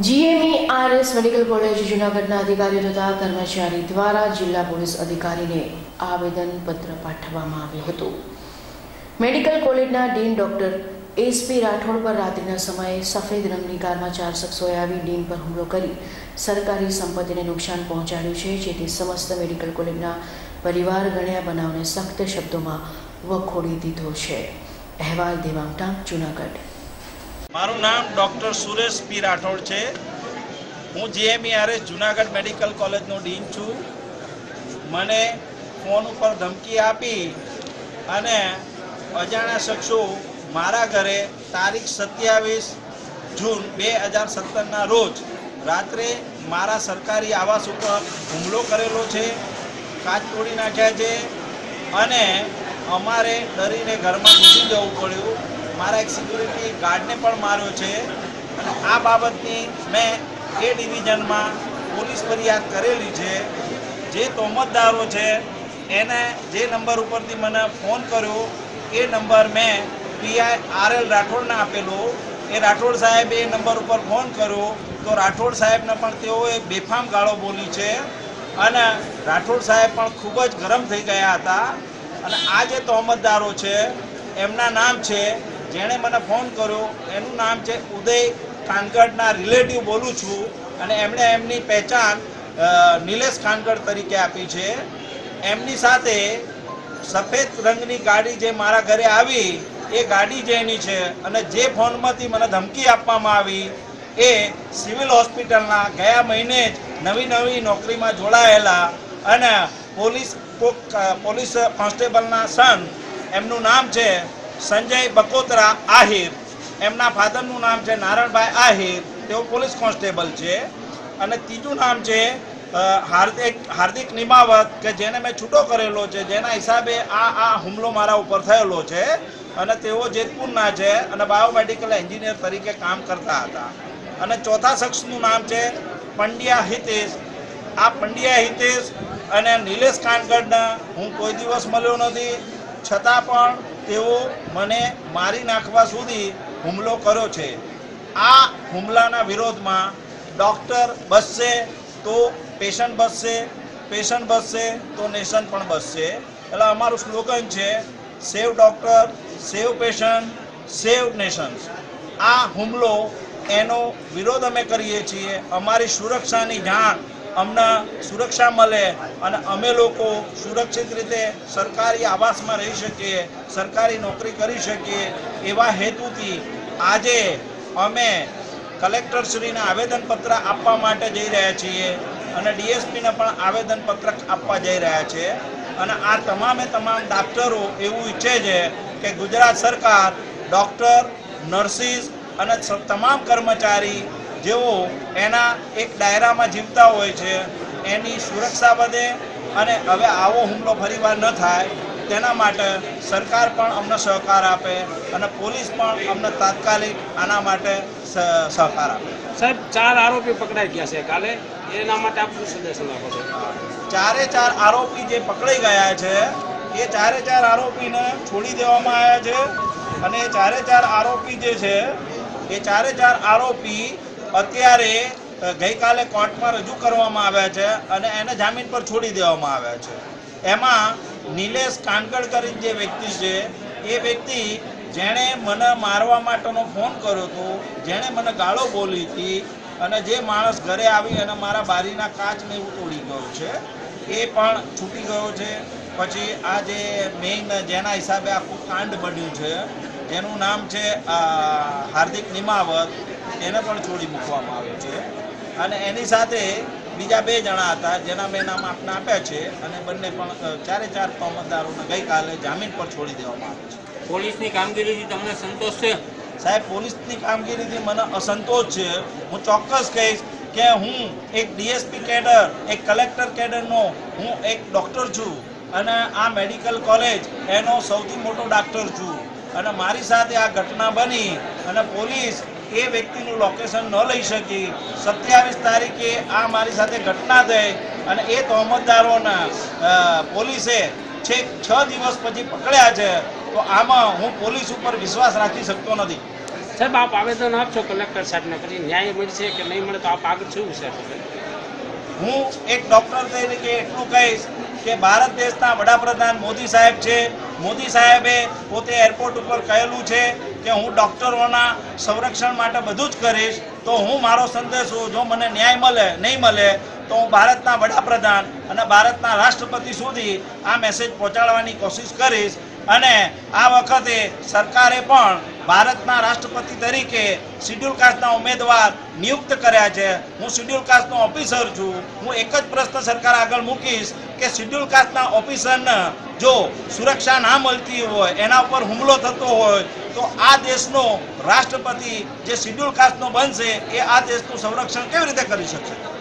GMERS medical college જૂનાગઢના અધિકારીઓ તથા કર્મચારી દ્વારા જિલ્લા પોલીસ અધિકારીને આવેદનપત્ર પાઠવવામાં આવ્યું હતું. મેડિકલ કોલેજના ડીન ડોક્ટર એસપી રાઠોડ પર રાત્રિના સમયે સફેદ રંગની કારમાં ચાર શખ્સોએ આવી ડીન પર હુમલો કરી સરકારી સંપત્તિને નુકસાન પહોંચાડ્યું છે, જેથી સમસ્ત મેડિકલ કોલેજના પરિવાર ગણ્યા બનાવને સખ્ત શબ્દોમાં વખોડી દીધો છે. અહેવાલ દેવાંગ ટાંક, જૂનાગઢ. મારું નામ ડૉક્ટર સુરેશ પી રાઠોડ છે. હું જીએમઈઆરએસ જુનાગઢ મેડિકલ કોલેજનો ડીન છું. મને ફોન ઉપર ધમકી આપી અને અજાણ્યા શખ્સો મારા ઘરે તારીખ સત્યાવીસ જૂન બે હજાર સત્તરના રોજ રાત્રે મારા સરકારી આવાસ ઉપર હુમલો કરેલો છે, કાચ તોડી નાખ્યા છે અને અમારે ડરીને ઘરમાં ઘૂસી જવું પડ્યું. મારા એક સિક્યુરિટી ગાર્ડને પણ માર્યો છે. અને આ બાબતની મેં એ ડિવિઝનમાં પોલીસ ફરિયાદ કરેલી છે. જે તોમતદારો છે, એને જે નંબર ઉપરથી મને ફોન કર્યો, એ નંબર મેં પીઆઈ આર એલ રાઠોડને આપેલો. એ રાઠોડ સાહેબે એ નંબર ઉપર ફોન કર્યો. તો રાઠોડ સાહેબને પણ તેઓએ બેફામ ગાળો બોલી છે. અને રાઠોડ સાહેબ પણ ખૂબ જ ગરમ થઈ ગયા હતા. અને આ જે તોહમતદારો છે, એમના નામ છે જેણે મને ફોન કર્યો, એનું નામ છે ઉદય કાનગડના રિલેટિવ બોલું છું અને એમણે એમની પહેચાન નિલેશ કાનગડ તરીકે આપી છે. એમની સાથે સફેદ રંગની ગાડી જે મારા ઘરે આવી, એ ગાડી જેની છે અને જે ફોનમાંથી મને ધમકી આપવામાં આવી, એ સિવિલ હોસ્પિટલના ગયા મહિને જ નવી નવી નોકરીમાં જોડાયેલા અને પોલીસ પોલીસ કોન્સ્ટેબલના સન, એમનું નામ છે સંજય બકોતરા આહિર. એમના ફાધરનું નામ છે નારણભાઈ આહિર. તેઓ પોલીસ કોન્સ્ટેબલ છે. અને ત્રીજું નામ છે હાર્દિક હાર્દિક નિમાવત, કે જેને મેં છૂટો કરેલો છે, જેના હિસાબે આ આ હુમલો મારા ઉપર થયેલો છે. અને તેઓ જેતપુરના છે અને બાયોમેડિકલ એન્જિનિયર તરીકે કામ કરતા હતા. અને ચોથા શખ્સનું નામ છે પંડ્યા હિતેશ. આ પંડ્યા હિતેશ અને નિલેશ કાનગડના હું કોઈ દિવસ મળ્યો નથી. છતાં પણ તેઓ મને મારી નાખવા સુધી હુમલો કર્યો છે. આ હુમલાના વિરોધમાં ડૉક્ટર બસશે તો પેશન્ટ બસશે પેશન્ટ બસશે તો નેશન પણ બસશે. એટલે અમારું સ્લોગન છે, save doctor, save patient, save nations આ હુમલો એનો વિરોધ અમે કરીએ છીએ. અમારી સુરક્ષાની જાણ અમને સુરક્ષા મળે અને અમે લોકો સુરક્ષિત રીતે સરકારી આવાસમાં રહી શકીએ, સરકારી નોકરી કરી શકીએ એવા હેતુથી આજે અમે કલેક્ટરશ્રીને આવેદનપત્ર આપવા માટે જઈ રહ્યા છીએ અને ડીએસપીને પણ આવેદનપત્ર આપવા જઈ રહ્યા છે. અને આ તમામે તમામ ડાક્ટરો એવું ઈચ્છે છે કે ગુજરાત સરકાર ડૉક્ટર, નર્સિસ અને તમામ કર્મચારી જેઓ એના એક દાયરામાં જીવતા હોય છે એની સુરક્ષા વધે અને હવે આવો હુમલો ફરીવાર ન થાય તેના માટે સરકાર પણ અમને સહકાર આપે અને પોલીસ પણ અમને તાત્કાલિક આના માટે સહકાર આપે. સાહેબ ચાર આરોપી પકડાઈ ગયા છે કાલે. એના માટે આપ શું સજેશન આપો છો? ચારે ચાર આરોપી જે પકડાઈ ગયા છે એ ચારે ચાર આરોપીને છોડી દેવામાં આવ્યા છે અને એ ચારે ચાર આરોપી જે છે એ ચારે ચાર આરોપી અત્યારે ગઈકાલે કોર્ટમાં રજૂ કરવામાં આવ્યા છે અને એને જામીન પર છોડી દેવામાં આવ્યા છે. એમાં નિલેશ કાનગડ કરીને જે વ્યક્તિ છે, એ વ્યક્તિ જેણે મને મારવા માટેનો ફોન કર્યો હતો, જેણે મને ગાળો બોલી હતી અને જે માણસ ઘરે આવી અને મારા બારીના કાચને એવું તોડી ગયો છે, એ પણ છૂટી ગયો છે. પછી આ જે મેઇન જેના હિસાબે આખું કાંડ બન્યું છે જેનું નામ છે હાર્દિક નિમાવત એને પણ છોડી મૂકવામાં આવ્યો છે. અને એની સાથે બીજા બે જણા હતા જેના મેં નામ આપને આપ્યા છે અને બંને પણ ચારે ચાર તોમતદારોને ગઈકાલે જામીન પર છોડી દેવામાં આવે છે. પોલીસની કામગીરીથી તમને સંતોષ છે? સાહેબ પોલીસની કામગીરીથી મને અસંતોષ છે. હું ચોક્કસ કહીશ કે હું એક ડીએસપી કેડર એક કલેક્ટર કેડરનો હું એક ડૉક્ટર છું. અને આ મેડિકલ કોલેજ એનો સૌથી મોટો ડાક્ટર છું. અને મારી સાથે આ ઘટના બની અને પોલીસ એ વ્યક્તિનું લોકેશન ન લઈ શકી. સત્યાવીસ તારીખે આ મારી સાથે ઘટના થઈ અને એ તહોમતદારોના પોલીસે છેક છ દિવસ પછી પકડ્યા છે. તો આમાં હું પોલીસ ઉપર વિશ્વાસ રાખી શકતો નથી. સાહેબ આપ આવેદન આપશો કલેક્ટર સાહેબને પછી ન્યાય મળશે કે નહીં મળે તો આપ આગળ શું છે હું એક ડૉક્ટર તરીકે એટલું કહીશ કે ભારત દેશના વડાપ્રધાન મોદી સાહેબ છે. મોદી સાહેબે પોતે એરપોર્ટ ઉપર કહેલું છે કે હું ડૉક્ટરોના સંરક્ષણ માટે બધું જ કરીશ. તો હું મારો સંદેશો જો મને ન્યાય મળે, નહીં મળે, તો હું ભારતના વડાપ્રધાન અને ભારતના રાષ્ટ્રપતિ સુધી આ મેસેજ પહોંચાડવાની કોશિશ કરીશ. અને આ વખતે સરકારે પણ ભારતના રાષ્ટ્રપતિ તરીકે શિડ્યુલ કાસ્ટના ઉમેદવાર નિયુક્ત કર્યા છે. હું શિડ્યુલ કાસ્ટનો ઓફિસર છું. હું એક જ પ્રશ્ન સરકાર આગળ મૂકીશ કે શિડ્યુલ કાસ્ટના ઓફિસરને જો સુરક્ષા ના મળતી હોય, એના ઉપર હુમલો થતો હોય, તો આ દેશનો રાષ્ટ્રપતિ જે શિડ્યુલ કાસ્ટનો બનશે, એ આ દેશનું સંરક્ષણ કેવી રીતે કરી શકશે?